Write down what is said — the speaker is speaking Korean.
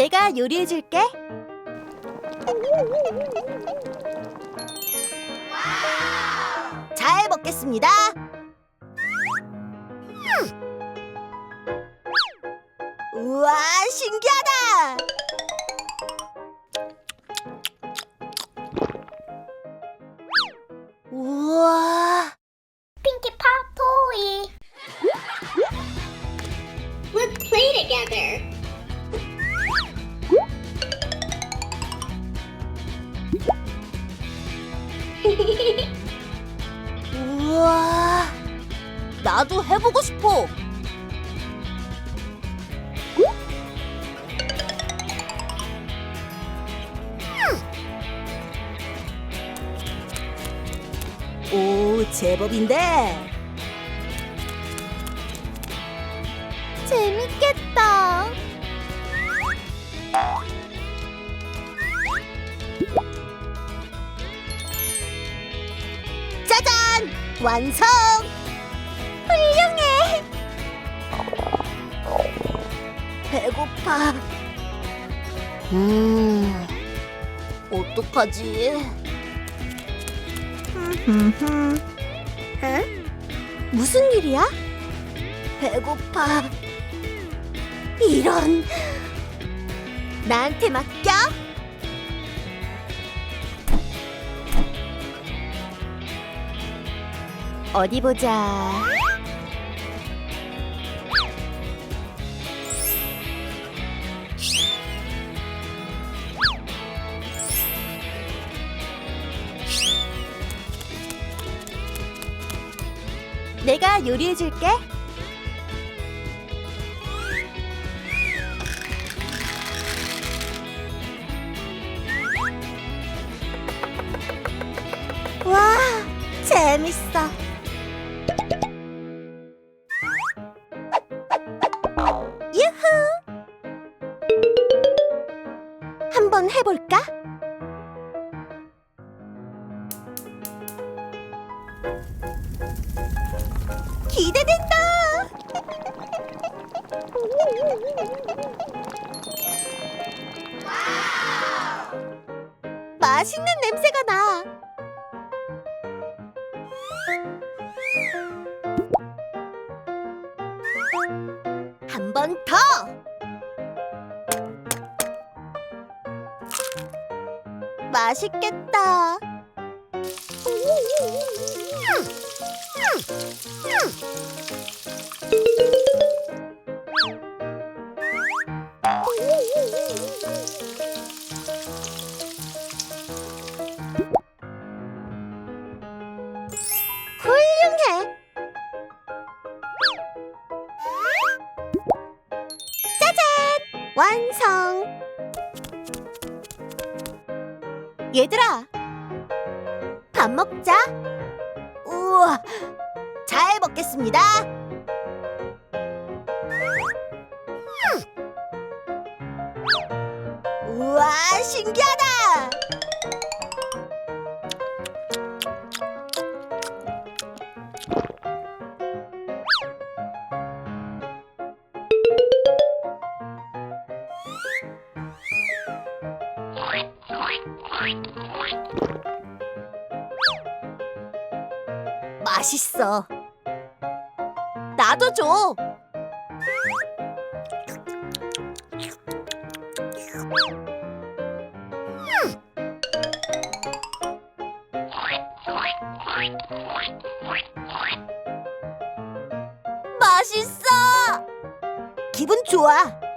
내가 요리해 줄게. 잘 먹겠습니다. 우와, 신기하다. 우와. 나도 해보고 싶어. 오, 제법인데. 짜잔! 완성! 훌륭해! 배고파. 음, 어떡하지? 에? 무슨 일이야? 배고파. 이런. 나한테 맡겨. 어디 보자. 내가 요리해 줄게. 와, 재밌어. 한번 해볼까? 기대된다! 맛있는 냄새가 나. 한 번 더. 맛있겠다. 훌륭해. 짜잔! 완성! 얘들아, 밥 먹자. 우와, 잘 먹겠습니다. 음. 우와, 신기하다. 맛있어. 나도 줘. 맛있어. 기분 좋아.